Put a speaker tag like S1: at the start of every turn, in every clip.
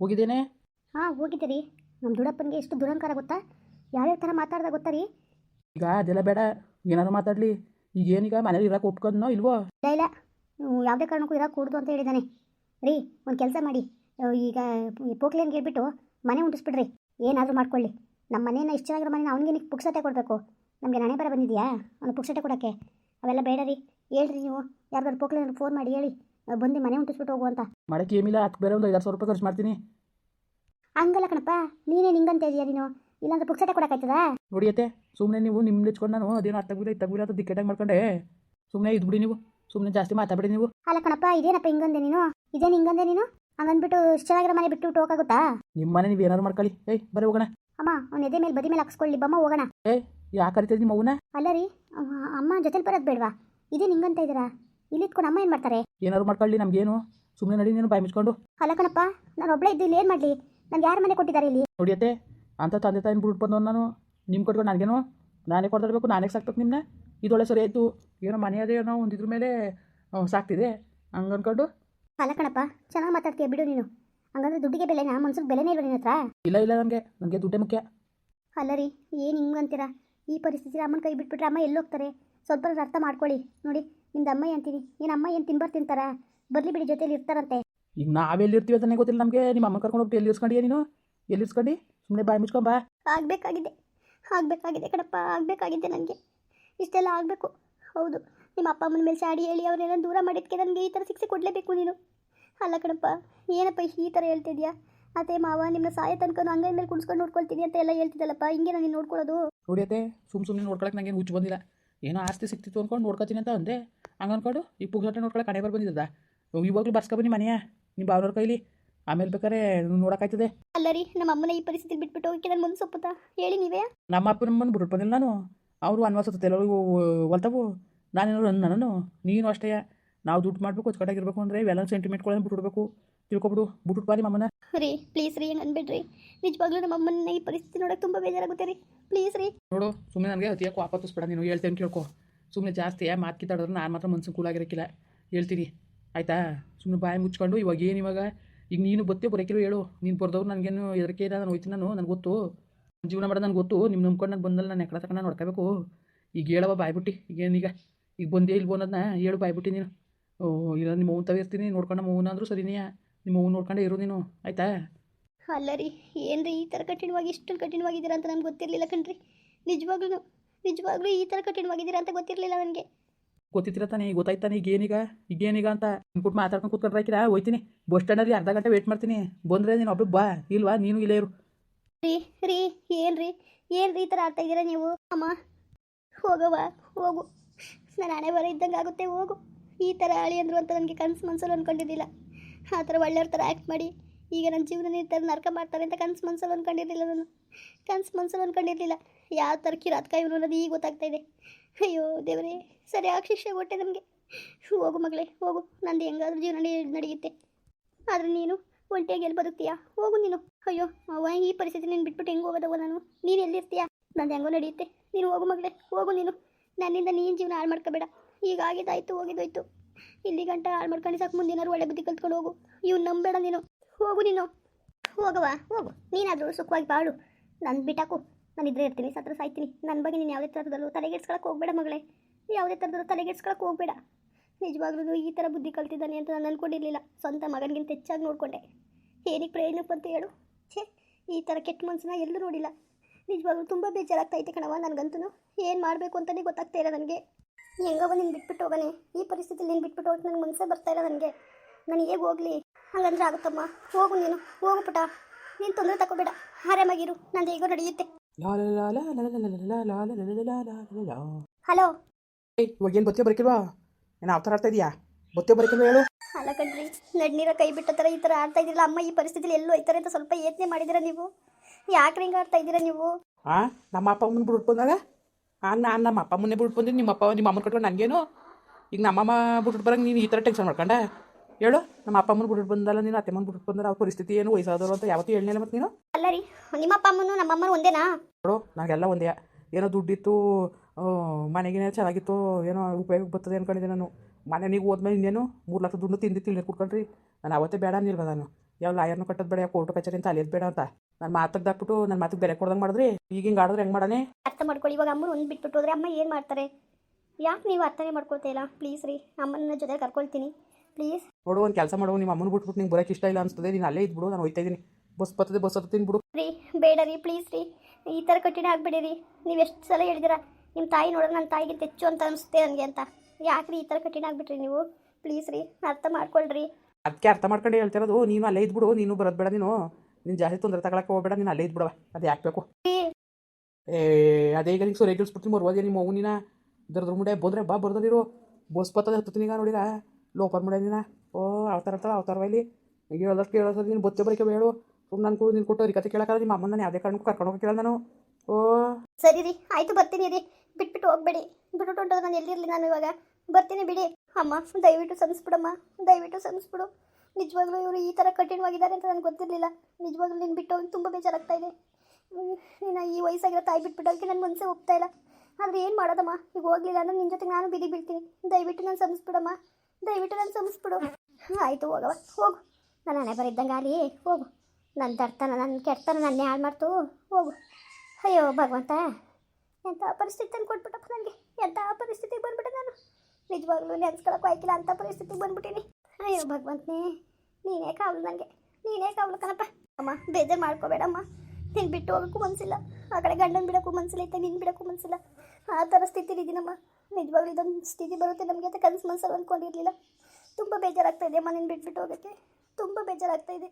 S1: ಹೋಗಿದ್ದೇನೆ.
S2: ಹಾಂ ಹೋಗಿದ್ದೆ ರೀ ನಮ್ಮ ದುಡಪ್ಪನಿಗೆ ಎಷ್ಟು ದುರಂಕಾರ ಗೊತ್ತಾ? ಯಾವ್ಯಾವ ಥರ ಮಾತಾಡ್ದ ಗೊತ್ತಾ ರೀ?
S1: ಈಗ ಅದೆಲ್ಲ ಬೇಡ. ಏನಾದ್ರು ಮಾತಾಡಲಿ. ಈಗ ಏನೀಗ ಮನೇಲಿ ಇರಕ್ಕೆ ಒಪ್ಕೊಂಡ್ನೋ ಇಲ್ವೋ?
S2: ಇಲ್ಲ ಇಲ್ಲ. ನೀವು ಯಾವುದೇ ಕಾರಣಕ್ಕೂ ಇರೋಕೆ ಕೂಡ್ದು ಅಂತ ಹೇಳಿದ್ದಾನೆ ರೀ ಒಂದು ಕೆಲಸ ಮಾಡಿ. ಈಗ ಪೋಕ್ಲೇನ್ಗೆ ಹೇಳ್ಬಿಟ್ಟು ಮನೆ ಉಂಟಿಸ್ಬಿಡ್ರಿ ಏನಾದರೂ ಮಾಡ್ಕೊಳ್ಳಿ. ನಮ್ಮ ಮನೇನ ಇಷ್ಟು ಚೆನ್ನಾಗಿರೋ ಮನೇನ ಅವನಿಗೆ ಪುಕ್ಸಟೆ ಕೊಡಬೇಕು. ನಮಗೆ ನಾನೇ ಬರ ಬಂದಿದ್ಯಾ? ಅವ್ನು ಪುಕ್ಸಟೆ ಕೊಡೋಕ್ಕೆ. ಅವೆಲ್ಲ ಬೇಡ ರೀ. ಹೇಳ್ರಿ ನೀವು. ಯಾರಿಗಾದ್ರು ಪೋಕ್ಲಿಯನ್ ಫೋನ್ ಮಾಡಿ ಹೇಳಿ. ಬಂದು ಮನೆ ಉಂಟಿಸ್ಬಿಟ್ಟು ಹೋಗು ಅಂತ.
S1: ಮಾಡಕ್ಕೆ ಏನಿಲ್ಲ ಅಕ್ಕ ಬೇರೆ ಒಂದು ಐದಾರು ಸಾವಿರ ರೂಪಾಯಿ ಖರ್ಚು ಮಾಡ್ತೀನಿ.
S2: ಹಂಗಲ್ಲ ಕಣಪ್ಪ ನೀನೇ ನಿಂಗಂತ ಇದೆಯಾ ನೀನು. ಇಲ್ಲಾಂದ್ರೆ ಪುಕ್ಸಟೆ ಕೊಡೋಕ್ಕಾಯ್ತದಾ?
S1: ನೋಡಿಯತ್ತೆ ಸುಮ್ಮನೆ ನೀವು ನಿಮ್ಮ ಇಚ್ಕೊಂಡು ನಾನು ಅದೇನೋ ಅತ್ತಾಗಿಲ್ಲ ಇತ್ತಾಗಿಲ್ಲ ಅಂತ ದಿಕ್ಕೆಟಾಗಿ ಮಾಡ್ಕೊಂಡೆ. ಸುಮ್ಮನೆ ಇದ್ಬಿಡಿ ನೀವು ಸುಮ್ಮನೆ ಜಾಸ್ತಿ ಮಾತಾಡ್ಬಿಡಿ ನೀವು.
S2: ಅಲ್ಲ ಕಣಪ್ಪ ಇದೇನಪ್ಪ ಹಿಂಗಂದೆ ನೀನು? ಇದೇನು ಹಿಂಗಂದೆ ನೀನು? ಹಂಗಂದ್ಬಿಟ್ಟು ಇಷ್ಟು ಚೆನ್ನಾಗಿರೋ ಮನೆ ಬಿಟ್ಟು ಬಿಟ್ಟು ಹೋಗೋಕ್ಕಾಗುತ್ತಾ?
S1: ನಿಮ್ಮ ಮನೆ ನೀವು ಏನಾದ್ರು ಮಾಡ್ಕೊಳ್ಳಿ. ಏಯ್ ಬರೀ ಹೋಗೋಣ.
S2: ಅಮ್ಮ ಅವ್ನ ಎದೆ ಮೇಲೆ ಬದಿ ಮೇಲೆ ಹಾಕ್ಸ್ಕೊಳ್ಳಿ ಬಮ್ಮ ಹೋಗೋಣ.
S1: ಯಾಕೆ ಕರಿತೀರಿ ನಿಮ್ಮ ಅವನ
S2: ಅಲ್ಲ ರೀ ಅಮ್ಮ ಅಮ್ಮ ಜೊತೆಲಿ ಬರೋದು ಬೇಡವಾ? ಇದೇ ನಿಂಗಂತ ಇದ್ದೀರಾ ಇಲ್ಲಿತ್ಕೊಂಡು ಅಮ್ಮ ಏನು ಮಾಡ್ತಾರೆ?
S1: ಏನಾದ್ರು ಮಾಡ್ಕೊಳ್ಳಿ ನಮ್ಗೇನು ಸುಮ್ಮನೆ ನಡಿ ನೀನು ಬಾಯಿ ಮುಚ್ಕೊಂಡು.
S2: ಅಲ್ಲ ಕಣಪ್ಪ ನಾನು ಒಬ್ಬಳೇ ಇದ್ದು ಇಲ್ಲಿ ಏನು ಮಾಡಲಿ? ನಮ್ಗೆ ಯಾರ ಮನೆ ಕೊಟ್ಟಿದ್ದಾರೆ ಇಲ್ಲಿ?
S1: ನೋಡಿಯತ್ತೆ ಅಂತ ತಂದೆ ತಾಯಿನ ಬಿಟ್ಟು ಬಂದವ್ ನಾನು. ನಿಮ್ಮ ಕೊಟ್ಕೊಂಡು ನನಗೇನು? ನಾನೇ ಕೊಡ್ತಿರ್ಬೇಕು ನಾನೇ ಸಾಕ್ಬೇಕು ನಿಮ್ಮನ್ನ ಇದೊಳ್ಳೆ ಸರಿ ಆಯ್ತು. ಏನೋ ಮನೆ ಅದೇ ಏನೋ ಒಂದು ಇದ್ರ ಮೇಲೆ ಸಾಕ್ತಿದೆ. ಹಂಗೆ ಅನ್ಕೊಂಡು
S2: ಅಲ್ಲ ಕಣಪ್ಪ ಚೆನ್ನಾಗಿ ಮಾತಾಡ್ತೀಯ ಬಿಡು ನೀನು. ಹಂಗಂದ್ರೆ ದುಡ್ಡಿಗೆ ಬೆಲೆ ನಾ ಮನ್ಸಿಗೆ ಬೆಲೆನೇ ಇಲ್ವ ನಿನ್ನ ಹತ್ರ?
S1: ಇಲ್ಲ ಇಲ್ಲ ನನಗೆ ನನಗೆ ದುಡ್ಡೇ ಮುಖ್ಯ.
S2: ಅಲ್ಲ ರೀ ಏನು ಹಿಂಗಂತೀರಾ ಈ ಪರಿಸ್ಥಿತಿ ಅಮ್ಮನ ಕೈ ಬಿಟ್ಬಿಟ್ರೆ ಅಮ್ಮ ಎಲ್ಲೋಗ್ತಾರೆ ಸ್ವಲ್ಪ ಅರ್ಥ ಮಾಡ್ಕೊಳ್ಳಿ. ನೋಡಿ ನಿಮ್ದು ಅಮ್ಮ ಅಂತೀನಿ ಏನು ಅಮ್ಮ ಏನು ತಿನ್ಬಾರ್ದು ತಿಂತಾರ? ಬರಲಿ ಬಿಡಿ ಜೊತೆಲಿ ಇರ್ತಾರಂತೆ.
S1: ಈಗ ನಾವೆಲ್ಲಿ ಇರ್ತೀವಿ ಅಂತಾನೆ ಗೊತ್ತಿಲ್ಲ ನಮಗೆ. ನಿಮ್ಮ ಅಮ್ಮ ಕರ್ಕೊಂಡು ಹೋಗ್ಬಿಟ್ಟು ಎಲ್ಲಿ ಇರ್ಸ್ಕೊಂಡಿಯಾ ನೀನು? ಎಲ್ಲಿ ಇರ್ಸ್ಕೊಂಡು? ಸುಮ್ಮನೆ ಬಾಯಿ ಮುಚ್ಕೊಂಬಾ.
S2: ಆಗಬೇಕಾಗಿದೆ. ಆಗಬೇಕಾಗಿದೆ ಕಣಪ್ಪ ಆಗಬೇಕಾಗಿದೆ ನನಗೆ ಇಷ್ಟೆಲ್ಲ ಆಗಬೇಕು. ಹೌದು ನಿಮ್ಮ ಅಪ್ಪ ಅಮ್ಮನ ಮೇಲೆ ಸಾಡಿ ಹೇಳಿ ಅವರೆಲ್ಲ ದೂರ ಮಾಡಿದ್ಕೆ ನನಗೆ ಈ ಥರ ಶಿಕ್ಷೆ ಕೊಡಲೇಬೇಕು ನೀನು. ಅಲ್ಲ ಕಣಪ್ಪ ಏನಪ್ಪ ಈ ಥರ ಹೇಳ್ತಿದ್ಯಾ? ಅದೇ ಮಾವ ನಿಮ್ಮ ಸಾಯ ತನಕ ಅಂಗೈ ಮೇಲೆ ಕುಣಿಸ್ಕೊಂಡು ನೋಡ್ಕೊಳ್ತೀನಿ ಅಂತ ಎಲ್ಲ ಹೇಳ್ತಿದ್ದಲ್ಲಪ್ಪ ಹಿಂಗೆ ನಾನು ನೋಡ್ಕೊಳ್ಳೋದು.
S1: ನೋಡಿಯತ್ತೆ ಸುಮ್ಮ ಸುಮ್ಮನೆ ನೋಡ್ಕೊಳಕ್ಕೆ ನನಗೆ ಹುಚ್ಚು ಬಂದಿಲ್ಲ. ಏನೋ ಆಸ್ತಿ ಸಿಕ್ತಿತ್ತು ಅಂದ್ಕೊಂಡು ನೋಡ್ಕೊತೀನಿ ಅಂತ ಅಂದೆ. ಹಂಗೆ ಅಂದ್ಕೊಂಡು ಈ ಪುಗ್ಸಟ್ಟೆ ನೋಡ್ಕೊಳಕ್ಕೆ ಕಡೆ ಬರ್ ಬಂದಿದ್ದದ ಇವಾಗಲೂ ಬರ್ಸ್ಕೊಬನ್ನಿ ಮನೆಯ. ನಿಮ್ಮ ಭಾವನವ್ರ ಕೈಲಿ. ಆಮೇಲೆ ಬೇಕಾರೆ ನೋಡೋಕ್ಕಾಯ್ತದೆ.
S2: ಅಲ್ಲ ರೀ ನಮ್ಮ ಅಮ್ಮನ ಈ ಪರಿಸ್ಥಿತಿ ಬಿಟ್ಬಿಟ್ಟು ಹೋಗಿ ನನ್ನ ಮುಂದೆ ಸೊಪ್ಪುತ್ತಾ? ಹೇಳಿ ನೀವೇ.
S1: ನಮ್ಮ ಅಪ್ಪ ನಮ್ಮನ್ನು ಬಿಟ್ಟು ಬಂದಿಲ್ಲ ನಾನು. ಅವರು ಅನ್ವಾಸತ್ತೆ ಎಲ್ಲರಿಗೂ ಹೊಲ್ತವು ನಾನೇನಾದ್ರು ಅಂದ್ ನಾನು ನೀನು ಅಷ್ಟೇ. ನಾವು ದುಡ್ಡು ಮಾಡಬೇಕು ಅಚ್ಚುಕಟ್ಟಾಗಿರ್ಬೇಕು ಅಂದರೆ ಇವೆಲ್ಲ ಸೆಂಟಿಮೆಂಟ್ಗಳನ್ನು ಬಿಟ್ಬಿಡ್ಬೇಕು. ತಿಳ್ಕೊಬಿಡು ಬಿಟ್ಬಿಟ್ಟು ಬಾ ಮಮ್ಮನ ಅಮ್ಮನ
S2: ರೀ ಪ್ಲೀಸ್ ರೀ ಹಂಗೆ ಅನ್ಬೇಡ್ರಿ ನಿಜವಾಗ್ಲೂ ನಮ್ಮ ಅಮ್ಮನ ಈ ಪರಿಸ್ಥಿತಿ ನೋಡಕ್ಕೆ ತುಂಬ ಬೇಜಾರಾಗುತ್ತೆ ರೀ. ಪ್ಲೀಸ್ ರೀ.
S1: ನೋಡು ಸುಮ್ಮನೆ ನನಗೆ ಅತಿಯಾಗಿ ವಾಪಸ್ಬೇಡ ನೀನು ಹೇಳ್ತೇನೆ ಕೇಳ್ಕೊ. ಸುಮ್ಮನೆ ಜಾಸ್ತಿ ಮಾತು ಕಿತ್ತಾಡಿದ್ರೆ ನಾನು ಮಾತ್ರ ಮನ್ಸಿಗೆ ಕೂಲಾಗಿರಕ್ಕಿಲ್ಲ ಹೇಳ್ತೀನಿ. ಆಯಿತಾ? ಸುಮ್ಮನೆ ಬಾಯಿ ಮುಚ್ಕೊಂಡು ಇವಾಗ ಏನು ಇವಾಗ? ಈಗ ನೀನು ಬತ್ತೆ ಬರೋಕಿರೋ ಹೇಳು. ನೀನು ಬರ್ದವ್ರು ನನಗೇನು ಎದಕ್ಕೆ ಇಲ್ಲ ನಾನು ಹೋಯ್ತೀನಿ ನಾನು ನನಗೆ ಗೊತ್ತು. ಜೀವನ ಮಾಡೋದು ನನಗೆ ಗೊತ್ತು. ನಿಮ್ಮ ನಂಬ್ಕೊಂಡು ನಾನು ಬಂದಲ್ಲಿ ನಾನು ಎಕ್ಕಡ ತಗೊಂಡು ನೋಡ್ಕೋಬೇಕು. ಈಗ ಹೇಳವ ಬಾಯ್ಬಿಟ್ಟು ಈಗೇನೀಗ ಈಗ ಬಂದೇ ಇಲ್ಲಿ ಬಂದದನ್ನ ಹೇಳು ಬಾಯ್ಬಿಟ್ಟು ನೀನು. ಓ ಇಲ್ಲ ನಿಮ್ಮ ಮೌನ್ ತಗಿರ್ತೀನಿ ಇರ್ತೀನಿ ನೋಡ್ಕೊಂಡು ಮೌನ ಅಂದರೂ ಸರಿನೇ. ನಿಮ್ಮ ಹೂ ನೋಡ್ಕೊಂಡೆ ಇರು ನೀನು ಆಯ್ತಾ?
S2: ಅಲ್ಲ ರೀ ಏನು ರೀ ಈ ಥರ ಕಠಿಣವಾಗಿ ಇಷ್ಟೊಂದು ಕಠಿಣವಾಗಿದ್ದೀರಾ ಅಂತ ನನಗೆ ಗೊತ್ತಿರಲಿಲ್ಲ ಕಣ್ರಿ. ನಿಜವಾಗ್ಲೂ ನಿಜವಾಗ್ಲೂ ಈ ಥರ ಕಠಿಣವಾಗಿದ್ದೀರಾ ಅಂತ ಗೊತ್ತಿರಲಿಲ್ಲ ನನಗೆ.
S1: ಗೊತ್ತಿತ್ತಿರ ತಾನೇ ಗೊತ್ತಾಯ್ತಾನೆ ಈಗ ಏನೀಗ ಈಗ ಏನೀಗ ಅಂತ ಅನ್ಬಿಟ್ಟು ಮಾತಾಡ್ಕೊಂಡು ಕೂತ್ಕೊಂಡ್ರೆ ಆಯ್ಕಿರಾ ಹೋಯ್ತೀನಿ ಬಸ್ ಸ್ಟ್ಯಾಂಡಲ್ಲಿ ಅರ್ಧ ಗಂಟೆ ವೇಟ್ ಮಾಡ್ತೀನಿ. ಬಂದರೆ ನೀನು ಒಬ್ಳು ಬಾ ಇಲ್ವಾ? ನೀನು ಇಲ್ಲೇ ಇರು.
S2: ರೀ ರೀ ಏನು ರೀ ಏನು ರೀ ಈ ಥರ ಆಡ್ತಾ ಇದ್ದೀರಾ ನೀವು? ಅಮ್ಮ ಹೋಗವ್ವ ಹೋಗು. ನಾನು ಹಣೆ ಬರ ಇದ್ದಂಗೆ ಆಗುತ್ತೆ ಹೋಗು. ಈ ಥರ ಆಳಿ ಅಂದ್ರು ಅಂತ ನನಗೆ ಕನಸು ಮನ್ಸಲ್ಲಿ ಅಂದ್ಕೊಂಡಿದ್ದಿಲ್ಲ ಆ ಥರ ಒಳ್ಳೆಯವ್ರ ಥರ ಆ್ಯಕ್ಟ್ ಮಾಡಿ. ಈಗ ನನ್ನ ಜೀವನ ಈ ಥರ ನರ್ಕ ಮಾಡ್ತಾರೆ ಅಂತ ಕನ್ಸು ಮನ್ಸಲ್ಲಿ ಅಂದ್ಕೊಂಡಿರಲಿಲ್ಲ ನಾನು. ಕನ್ಸು ಮನ್ಸಲ್ಲಿ ಅಂದ್ಕೊಂಡಿರಲಿಲ್ಲ ಯಾವ ಥರ ಕಿರಾತ್ಕ ಇವನು ಅನ್ನೋದು ಈಗ ಗೊತ್ತಾಗ್ತಾ ಇದೆ. ಅಯ್ಯೋ ದೇವರೇ, ಸರಿಯಾಗಿ ಶಿಕ್ಷೆ ಕೊಟ್ಟೆ ನಮಗೆ. ಹೋಗು ಮಗಳೇ, ಹೋಗು. ನಂದು ಹೆಂಗಾದ್ರೂ ಜೀವನ ನಡಿ- ನಡೆಯುತ್ತೆ. ಆದರೆ ನೀನು ಒಂಟಿಯಾಗಿ ಎಲ್ಲಿ ಬದುಕ್ತೀಯಾ? ಹೋಗು ನೀನು. ಅಯ್ಯೋ, ಅವ್ವ, ಈ ಪರಿಸ್ಥಿತಿ ನೀನು ಬಿಟ್ಬಿಟ್ಟು ಹೆಂಗೆ ಹೋಗೋದವ ನಾನು? ನೀನು ಎಲ್ಲಿರ್ತೀಯಾ? ನಂದು ಹೆಂಗೋ ನಡೆಯುತ್ತೆ. ನೀನು ಹೋಗು ಮಗಳೇ, ಹೋಗು ನೀನು. ನನ್ನಿಂದ ನೀನು ಜೀವನ ಹಾಳು ಮಾಡ್ಕೋಬೇಡ. ಈಗ ಆಗಿದ್ದಾಯ್ತು, ಹೋಗಿದ್ದೋಯ್ತು. ಇಲ್ಲಿ ಗಂಟ ಹಾಳು ಮಾಡ್ಕೊಂಡು ಸಾಕು ಮುಂದಿನಾರು ಒಳ್ಳೆ ಬುದ್ಧಿ ಕಲ್ತ್ಕೊಂಡು ಹೋಗು. ಇವ್ನು ನಂಬೇಡ ನೀನು. ಹೋಗು ನೀನು. ಹೋಗವ್ವ, ಹೋಗು. ನೀನಾದರೂ ಸುಖವಾಗಿ ಬಾಳು. ನಾನು ಬಿಟ್ಟಾಕು. ನಾನು ಇದ್ರೆ ಇರ್ತೀನಿ, ಸತ್ರ ಸಾಯ್ತೀನಿ. ನನ್ನ ಬಗ್ಗೆ ನೀನು ಯಾವುದೇ ಥರದಲ್ಲೂ ತಲೆಗೆಡ್ಸ್ಕೊಳಕ್ಕೆ ಹೋಗಬೇಡ ಮಗಳೇ. ಯಾವುದೇ ಥರದಲ್ಲೂ ತಲೆಗೆಡ್ಸ್ಕೊಳಕ್ಕೆ ಹೋಗಬೇಡ. ನಿಜವಾಗ್ಲೂ ಈ ಥರ ಬುದ್ಧಿ ಕಲ್ತಿದ್ದಾನೆ ಅಂತ ನಾನು ಅಂದ್ಕೊಂಡಿರಲಿಲ್ಲ ಸ್ವಂತ ಮಗನಿಗಿಂತ ಹೆಚ್ಚಾಗಿ ನೋಡಿಕೊಂಡೆ. ಏನಕ್ಕೆ ಪ್ರಯೋಜನಕ್ಕೆ ಅಂತ ಹೇಳು. ಛೇ, ಈ ಥರ ಕೆಟ್ಟ ಮನಸ್ಸನ್ನ ಎಲ್ಲೂ ನೋಡಿಲ್ಲ. ನಿಜವಾಗ್ಲೂ ತುಂಬ ಬೇಜಾರಾಗ್ತೈತೆ ಕಣವ ನನಗಂತೂ ಏನು ಮಾಡಬೇಕು ಅಂತಲೇ ಗೊತ್ತಾಗ್ತಾ ಇಲ್ಲ ನನಗೆ. ಹೆಂಗೋ ನಿನ್ ಬಿಟ್ಬಿಟ್ಟು ಹೋಗನೆ ಈ ಪರಿಸ್ಥಿತಿಲಿ ನೀನು ಬಿಟ್ಬಿಟ್ಟು ಹೋಗಿ ನನ್ಗೆ ಮನ್ಸೇ ಬರ್ತಾ ಇಲ್ಲ ನನಗೆ ನಾನು ಹೇಗೆ ಹೋಗಲಿ ಹಂಗಂದ್ರೆ ಆಗುತ್ತಮ್ಮ ಹೋಗು ನೀನು ಹೋಗು ಪುಟ ನೀನು ತೊಂದರೆ ತಗೋಬೇಡ ಆರಾಮಾಗಿರು ನಂದು ಹೇಗೋ ನಡೆಯುತ್ತೆ ಹಲೋ
S1: ಇವಾಗ ಏನು ಬತ್ತೆ ಬರಕಿಲ್ವಾ ಏನು ಯಾವ ಥರ ಆಡ್ತಾ ಇದೆಯಾ ಬತ್ತೆ ಹೇಳು
S2: ಅಲ್ಲ ಕಣ್ರಿ ನಡ್ನೀರ ಕೈ ಬಿಟ್ಟ ಥರ ಈ ಥರ ಆಡ್ತಾ ಇದ್ದಿಲ್ಲ ಅಮ್ಮ ಈ ಪರಿಸ್ಥಿತಿಲಿ ಎಲ್ಲೂ ಈ ಅಂತ ಸ್ವಲ್ಪ ಯೋಚನೆ ಮಾಡಿದಿರ ನೀವು ಯಾಕೆ ಹಿಂಗೆ ಆಡ್ತಾ ಇದ್ದೀರಾ ನೀವು
S1: ಹಾಂ ನಮ್ಮ ಅಪ್ಪ ಅಮ್ಮನ ಬಿಟ್ಟು ಬಂದಾಗ ನಾನು ನಮ್ಮ ಅಪ್ಪ ಮುನ್ನೆ ಬಿಟ್ಟು ಬಂದಿದ್ದು ನಿಮ್ಮ ಅಪ್ಪ ನಿಮ್ಮ ಅಮ್ಮನ ಕಟ್ಕೊಂಡು ನನಗೇನು ಈಗ ನಮ್ಮಮ್ಮ ಬಿಟ್ಬಿಟ್ಟು ಬರಂಗೆ ನೀನು ಈ ಥರ ಟೆನ್ಷನ್ ಮಾಡ್ಕೊಂಡೆ? ಹೇಳು. ನಮ್ಮ ಅಪ್ಪ ಅಮ್ಮನ ಬಿಟ್ಟು ಬಂದಲ್ಲ ನೀನು ಅತ್ತೆ ಅಮ್ಮನ ಬಿಟ್ಟು ಬಂದ್ರೆ ಅವ್ರ ಪರಿಸ್ಥಿತಿ ಏನು ವಯಸ್ಸಾದವರು ಅಂತ ಯಾವತ್ತೂ ಹೇಳಿಲ್ಲ ಮತ್ತೆ ನೀನು.
S2: ಅಲ್ಲ ರೀ ನಿಮ್ಮ ಅಪ್ಪ ಅಮ್ಮನು ನಮ್ಮ ಅಮ್ಮನ ಒಂದೇನಾ?
S1: ನೋಡು ನನಗೆಲ್ಲ ಒಂದೇ. ಏನೋ ದುಡ್ಡಿತ್ತು ಮನೆಗೇನೇ ಚೆನ್ನಾಗಿತ್ತು ಏನೋ ಉಪಯೋಗಕ್ಕೆ ಬರ್ತದೆ ಅನ್ಕೊಂಡಿದ್ದೆ ನಾನು. ಮನೆ ನೀವು ಹೋದ್ಮೇಲೆ ಇನ್ನೇನು ಮೂರು ಲಕ್ಷ ದುಡ್ಡು ತಿಂದು ತಿಳಿ ಕುಟ್ಕೊಂಡ್ರಿ ನಾನು ಅವತ್ತೇ ಬೇಡ ಅಂದಿಲ್ವ ನಾನು. ಯಾವ ಲಾಯರ್ನು ಕಟ್ಟೋದು ಬೇಡ ಯಾವ ಕೋರ್ಟ್ ಕಚೇರಿ ಅಂತ ಅಲಿಯೋದು ಬೇಡ ಅಂತ. ನಾನು ಮಾತಕ್ ದಾಟ್ಬಿಟ್ಟು ನನ್ನ ಮಾತಿಗೆ ಬೆಲೆ ಕೊಡ್ದಂಗೆ ಮಾಡಿದ್ರಿ? ಈಗ ಹಿಂಗೆ ಆಡಿದ್ರೆ ಹೆಂಗೆ ಮಾಡಾನೆ
S2: ಅರ್ಥ ಮಾಡ್ಕೊಳ್ಳಿ ಇವಾಗ ಅಮ್ಮನ ಒಂದು ಬಿಟ್ಬಿಟ್ಟು ಹೋದ್ರೆ ಅಮ್ಮ ಏನು ಮಾಡ್ತಾರೆ? ಯಾಕೆ ನೀವು ಅರ್ಥನೇ ಮಾಡ್ಕೊಳ್ತಾ ಇಲ್ಲ? ಪ್ಲೀಸ್ ರೀ ಅಮ್ಮನ ಜೊತೆ ಕರ್ಕೊಳ್ತೀನಿ. ಪ್ಲೀಸ್.
S1: ನೋಡು ಒಂದು ಕೆಲಸ ಮಾಡುವ ನಿಮ್ಮ ಅಮ್ಮನ ಬಿಟ್ಬಿಟ್ಟು ನಿಂಗೆ ಬರೋಕ್ಕೆ ಇಷ್ಟ ಇಲ್ಲ ಅನ್ಸ್ತದೆ ನೀನು ಅಲ್ಲೇ ಇದ್ಬಿಡು ನಾನು ಹೋಯ್ತಾ ಇದೀನಿ. ಬಸ್ ಬರ್ತದೆ ಬಸ್ ಹತ್ತೀನಿ ಬಿಡು
S2: ರೀ ಬೇಡ ರೀ ಪ್ಲೀಸ್ ರೀ. ಈ ಥರ ಕಠಿಣ ಆಗ್ಬೇಡಿ ರೀ ನೀವು ಎಷ್ಟು ಸಲ ಹೇಳಿದಿರ ನಿಮ್ಮ ತಾಯಿ ನೋಡಿದ್ರೆ ನನ್ನ ತಾಯಿಗೆ ತೆಚ್ಚು ಅಂತ ಅನಿಸುತ್ತೆ ನನಗೆ ಅಂತ. ಯಾಕೆ ರೀ ಈ ಥರ ಕಠಿಣ ಆಗಿಬಿಟ್ರಿ ನೀವು? ಪ್ಲೀಸ್ ರೀ ಅರ್ಥ ಮಾಡ್ಕೊಳ್ರಿ.
S1: ಅದಕ್ಕೆ ಅರ್ಥ ಮಾಡ್ಕೊಂಡು ಹೇಳ್ತಿರೋದು ನೀನು ಅಲ್ಲೇ ಇದ್ಬಿಡು ನೀನು ಬರೋದು ಬೇಡ ನೀನು. ನೀನು ಜಾಸ್ತಿ ತೊಂದರೆ ತಗೊಳಕ್ಕೆ ಹೋಗ್ಬೇಡ ನೀನು ಅಲ್ಲೇ ಇದ್ಬಿಡವ ಅದು ಯಾಕೆ ಬೇಕು? ಏ. ಅದೇ ಈಗ ನಿಂಗೆ ಸೊರೆ ಗಿಳಿಸ್ಬಿಡ್ತೀನಿ ಮರ್ವಾದ್ಯ ನಿಮ್ಮ ಮಗು ನೀನ? ದರ್ದ್ರ ಮುಂಡೆ ಬಂದ್ರೆ ಬಾ ಬರ್ದಿರೋ ಬಸ್ ಬರ್ತದೆ ಹತ್ತತೀನಿ ಈಗ ನೋಡಿರ ಲೋಪರ್ ಮುಂಡೆ ನೀನ? ಓ ಅವತಾರ ಇರ್ತಾವ ಅವತಾರ ಇಲ್ಲಿ ಹೇಳ್ದಷ್ಟು ಕೇಳೋದು ನೀನು ಬತ್ತೆ ಬರೀಕೆ ಹೇಳು ಸುಮ್ಮನೆ ನಾನು ಕೂಡ ನೀನು ಕೊಟ್ಟು ಕತೆ ಕೇಳಕ್ಕಾಗ ನಿಮ್ಮ ಅಮ್ಮನ ನಾನು ಯಾವುದೇ ಕಾರಣಕ್ಕೂ ಕರ್ಕೊಂಡು ಹೋಗಿ ಕೇಳ ನಾನು. ಓ.
S2: ಸರಿ ರೀ ಆಯಿತು ಬರ್ತೀನಿ ರೀ. ಬಿಟ್ಬಿಟ್ಟು ಹೋಗ್ಬೇಡಿ. ಬಿಟ್ಬಿಟ್ಟು ಹೊಂಟೋದು ನಾನು ಎಲ್ಲಿರಲಿ ನಾನು ಇವಾಗ? ಬರ್ತೀನಿ ಬಿಡಿ. ಅಮ್ಮ ದಯವಿಟ್ಟು ಸಂಸ್ಬಿಡಮ್ಮ ದಯವಿಟ್ಟು ಸಂಸ್ಬಿಡು ನಿಜವಾಗ್ಲೂ ಇವರು ಈ ಥರ ಕಠಿಣವಾಗಿದ್ದಾರೆ ಅಂತ ನನಗೆ ಗೊತ್ತಿರಲಿಲ್ಲ. ನಿಜವಾಗ್ಲೂ ನಿನ್ನ ಬಿಟ್ಟು ತುಂಬ ಬೇಜಾರಾಗ್ತಾ ಇದೆ. ನೀನು ಈ ವಯಸ್ಸಾಗಿರೋ ತಾಯಿ ಬಿಟ್ಬಿಟ್ಟೋದಕ್ಕೆ ನನ್ನ ಮನಸ್ಸೇ ಒಪ್ತಾ ಇಲ್ಲ. ಆದರೆ ಏನು ಮಾಡೋದಮ್ಮ? ಈಗ ಹೋಗ್ಲಿಲ್ಲ ಅಂದ್ರೆ ನಿನ್ನ ಜೊತೆಗೆ ನಾನು ಬಿದಿ ಬೀಳ್ತೀನಿ. ದಯವಿಟ್ಟು ನಾನು ಸಮಿಸ್ಬಿಡಮ್ಮ ದಯವಿಟ್ಟು ನಾನು ಸಮಿಸ್ಬಿಡು ಆಯಿತು ಹೋಗವ ಹೋಗು. ನಾನು ಹಣೆ ಬರಿದ್ದಂಗೆ ಆಗಲಿ ಹೋಗು. ನನ್ನ ದರ್ತನ ನನ್ನ ಕೆಡ್ತಾನ ನನ್ನೇ ಹಾಳು ಮಾಡ್ತು, ಹೋಗು. ಅಯ್ಯೋ, ಭಗವಂತ. ಎಂಥ ಪರಿಸ್ಥಿತಿ ತಂದು ಕೊಟ್ಬಿಟ್ಟಪ್ಪ ನನಗೆ? ಎಂಥ ಪರಿಸ್ಥಿತಿಗೆ ಬಂದ್ಬಿಟ್ಟೆ ನಾನು? ನಿಜವಾಗ್ಲೂ ನೆನ್ಸ್ಕೊಳಕ್ಕೂ ಆಯ್ತಿಲ್ಲ ಅಂಥ ಪರಿಸ್ಥಿತಿಗೆ ಬಂದ್ಬಿಟ್ಟಿನಿ. ಅಯ್ಯೋ, ಭಗವಂತನೇ, ನೀನೇ ಕಾವಲು ನನಗೆ ನೀನೇ ಕಾವಲು ಕಣಪ್ಪ ಅಮ್ಮ, ಬೇಜಾರು ಮಾಡ್ಕೋಬೇಡಮ್ಮ. ನೀನು ಬಿಟ್ಟು ಹೋಗೋಕ್ಕೂ ಮನಸ್ಸಿಲ್ಲ ಆ ಕಡೆ ಗಂಡನ ಬಿಡೋಕ್ಕೂ ಮನಸ್ಸಿಲ್ಲ ಇತ್ತ ನಿನ್ನ ಬಿಡೋಕ್ಕೂ ಮನಸ್ಸಿಲ್ಲ ಆ ಥರ ಸ್ಥಿತಿಲಿ ಇದೀನಮ್ಮ ನಿಜವಾಗ್ಲೂ ಇದೊಂದು ಸ್ಥಿತಿ ಬರುತ್ತೆ ನಮಗೆ ಅಂತ ಕನಸು ಮನಸ್ಸಲ್ಲಿ ಅಂದ್ಕೊಂಡಿರಲಿಲ್ಲ ತುಂಬ ಬೇಜಾರಾಗ್ತಾ ಇದೆ ಅಮ್ಮ ನೀನು ಬಿಟ್ಬಿಟ್ಟು ಹೋಗೋಕ್ಕೆ. ತುಂಬ ಬೇಜಾರಾಗ್ತಾ ಇದೆ.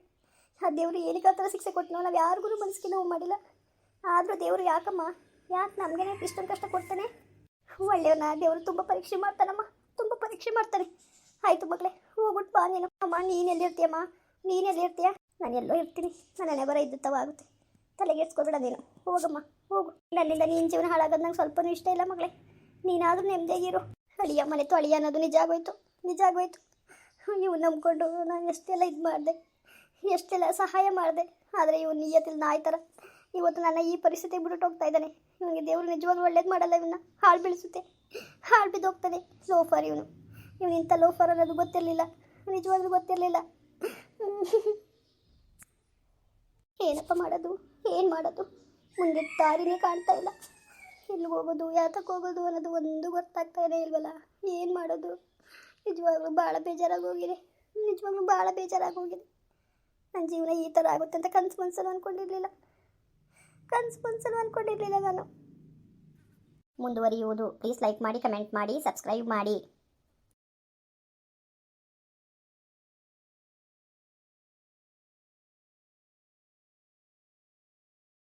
S2: ಆ ದೇವರು ಏನಕ್ಕೆ ಆ ಥರ ಶಿಕ್ಷೆ ಕೊಟ್ಟನೋ ನಾವು ಯಾರಿಗೂ ಮನಸ್ಸಿಗೆ ನೋವು ಮಾಡಿಲ್ಲ. ಆದರೂ ದೇವರು ಯಾಕಮ್ಮ? ಯಾಕೆ ನಮಗೇನೆ ಇಷ್ಟೊಂದು ಕಷ್ಟ ಕೊಡ್ತಾನೆ? ಒಳ್ಳೆಯವನ? ದೇವರು ತುಂಬ ಪರೀಕ್ಷೆ ಮಾಡ್ತಾನಮ್ಮ. ತುಂಬ ಪರೀಕ್ಷೆ ಮಾಡ್ತಾನೆ. ಆಯಿತು ಮಗಳೇ ಹೋಗ್ಬಿಟ್ಟು ಬಾ ನೀನು. ಅಮ್ಮ, ನೀನು ಎಲ್ಲಿರ್ತೀಯಮ್ಮ ನೀನು ಎಲ್ಲಿರ್ತೀಯ? ನಾನು ಎಲ್ಲೋ ಇರ್ತೀನಿ. ನನ್ನ ಹಣೆ ಬರ ಇದ್ದುತ್ತವ ಆಗುತ್ತೆ ತಲೆಗೆಡ್ಸ್ಕೊಬೇಡ ನೀನು. ಹೋಗಮ್ಮ, ಹೋಗು. ನನ್ನಿಂದ ನೀನು ಜೀವನ ಹಾಳಾಗೋದು ನಂಗೆ ಸ್ವಲ್ಪನೂ ಇಷ್ಟ ಇಲ್ಲ ಮಗಳೇ. ನೀನಾದರೂ ನೆಮ್ಮದಿಯಾಗಿರು ಅಳಿಯ ಮನೆ ತೊಳಿಯ ಅನ್ನೋದು ನಿಜ ಆಗೋಯ್ತು. ನಿಜ ಆಗೋಯ್ತು. ಇವು ನಂಬ್ಕೊಂಡು ನಾನು ಎಷ್ಟೆಲ್ಲ ಇದು ಮಾಡಿದೆ. ಎಷ್ಟೆಲ್ಲ ಸಹಾಯ ಮಾಡಿದೆ. ಆದರೆ ಇವನು ನಿಯತಿಲ್ ನಾಯಿ ಥರ ಇವತ್ತು ನನ್ನ ಈ ಪರಿಸ್ಥಿತಿಗೆ ಬಿಟ್ಟು ಹೋಗ್ತಾ ಇದ್ದಾನೆ. ಇವನಿಗೆ ದೇವರು ನಿಜವಾಗ್ಲೂ ಒಳ್ಳೇದು ಮಾಡಲ್ಲ ಇವನ್ನ ಹಾಳು ಬೀಳಿಸುತ್ತೆ. ಹಾಳು ಬಿದ್ದು ಹೋಗ್ತದೆ ಲೋಫರ್ ಇವನು ಇವನು ಇಂಥ ಲೋಫರ್ ಅನ್ನೋದು ಗೊತ್ತಿರಲಿಲ್ಲ. ನಿಜವಾಗ್ಲೂ ಗೊತ್ತಿರಲಿಲ್ಲ. ಏನಪ್ಪ ಮಾಡೋದು? ಏನು ಮಾಡೋದು? ಮುಂದೆ ದಾರಿನೇ ಕಾಣ್ತಾ ಇಲ್ಲ. ಎಲ್ಲಿ ಹೋಗೋದು? ಯಾತಕ್ಕೆ ಹೋಗೋದು ಅನ್ನೋದು ಒಂದು ಗೊತ್ತಾಗ್ತಾನೇ ಇಲ್ವಲ್ಲ? ಏನು ಮಾಡೋದು? ನಿಜವಾಗ್ಲೂ ಭಾಳ ಬೇಜಾರಾಗಿ ಹೋಗಿದೆ. ನಿಜವಾಗ್ಲೂ ಭಾಳ ಬೇಜಾರಾಗಿ ಹೋಗಿದೆ. ನನ್ನ ಜೀವನ ಈ ಥರ ಆಗುತ್ತೆ ಅಂತ ಕನ್ಸು ಮನ್ಸಲ್ಲಿ ಅಂದ್ಕೊಂಡಿರಲಿಲ್ಲ ಕನ್ಸು ಮನ್ಸಲ್ಲಿ ಅಂದ್ಕೊಂಡಿರಲಿಲ್ಲ ನಾನು. ಮುಂದುವರಿಯುವುದು. ಪ್ಲೀಸ್ ಲೈಕ್ ಮಾಡಿ ಕಮೆಂಟ್ ಮಾಡಿ ಸಬ್ಸ್ಕ್ರೈಬ್ ಮಾಡಿ.